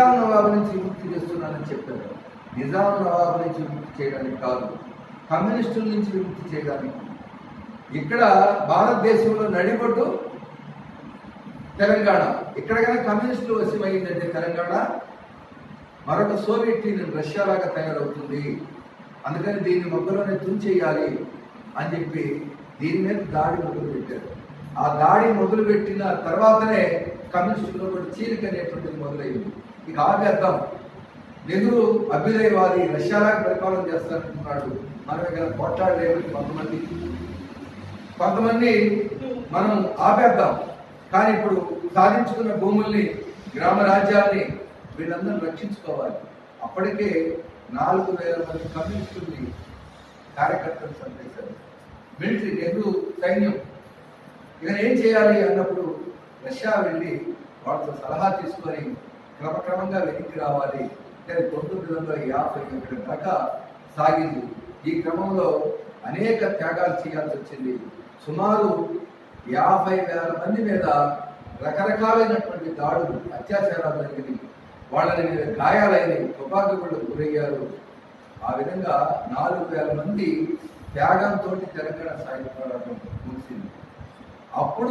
నిజాం నవాబు నుంచి విముక్తి చేస్తున్నానని చెప్పారు. నిజాం నవాబు నుంచి విముక్తి చేయడానికి కాదు కమ్యూనిస్టుల నుంచి విముక్తి చేయడానికి. ఇక్కడ భారతదేశంలో నడిబొడ్డు తెలంగాణ. ఇక్కడ కనుక కమ్యూనిస్టులు వశమైందంటే తెలంగాణ మరొక సోవియట్ యూనియన్ రష్యాలాగా తయారవుతుంది. అందుకని దీన్ని మొక్కలోనే తుంచేయాలి అని చెప్పి దీని మీద దాడి మొదలు పెట్టారు ఆ దాడి మొదలు పెట్టిన తర్వాతనే కమ్యూనిస్టులో చీలిక అనేటువంటిది మొదలైంది. ఇక ఆపేద్దాం నెహ్రూ అభ్యుదయవాది రష్యాలాగా పరిపాలన చేస్తానంటున్నాడు మనం ఇక్కడ కొట్లాడలేమని కొంతమంది. కొంతమంది మనం ఆపేద్దాం కానీ ఇప్పుడు సాధించుకున్న భూముల్ని గ్రామ రాజ్యాన్ని వీళ్ళందరూ రక్షించుకోవాలి. అప్పటికే నాలుగు వేల మంది కమ్యూనిస్టుల్ని కార్యకర్తలు సందేశారు మిలిటరీ నెహ్రూ సైన్యం ఇక ఏం చేయాలి అన్నప్పుడు రష్యా వెళ్ళి వాళ్ళతో సలహా తీసుకొని క్రమక్రమంగా వెనక్కి రావాలి. అంటే పంతొమ్మిది వందల యాభై ఒకటి దాకా సాగింది. ఈ క్రమంలో అనేక త్యాగాలు చేయాల్సి వచ్చింది. సుమారు యాభై వేల మంది మీద రకరకాలైనటువంటి దాడులు అత్యాచారాలు జరిగినాయి. వాళ్ళని మీద గాయాలైనవి తుపాకీ గురయ్యారు. ఆ విధంగా నాలుగు వేల మంది త్యాగంతో తెలంగాణ సాయుధ పోరాటం ముగిసింది. అప్పుడు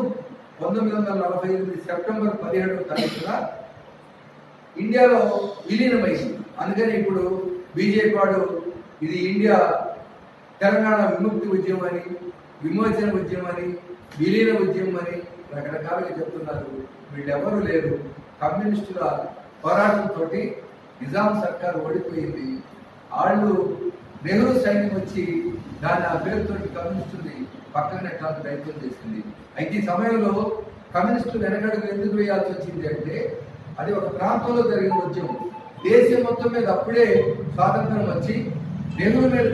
పంతొమ్మిది వందల నలభై ఎనిమిది సెప్టెంబర్ పదిహేడవ తారీఖున ఇండియాలో విలీనమైంది. అందుకని ఇప్పుడు బీజేపీ వాడు ఇది ఇండియా తెలంగాణ విముక్తి ఉద్యమం అని విమోచన ఉద్యమం అని విలీన ఉద్యమం అని రకరకాలుగా చెప్తున్నారు. వీళ్ళెవరూ లేరు. కమ్యూనిస్టుల పోరాటంతో నిజాం సర్కార్ ఓడిపోయింది. వాళ్ళు నెహ్రూ సైన్యం వచ్చి దాని ఆ పేరుతో కమ్యూనిస్టుల్ని పక్కన నెట్టాలని ప్రయత్నం చేసింది. అయితే ఈ సమయంలో కమ్యూనిస్టులు వెనకడుగు ఎందుకు వేయాల్సి వచ్చింది అంటే అది ఒక ప్రాంతంలో జరిగిన ఉద్యమం. దేశం మొత్తం మీద అప్పుడే స్వాతంత్రం వచ్చి నెహ్రూ మీద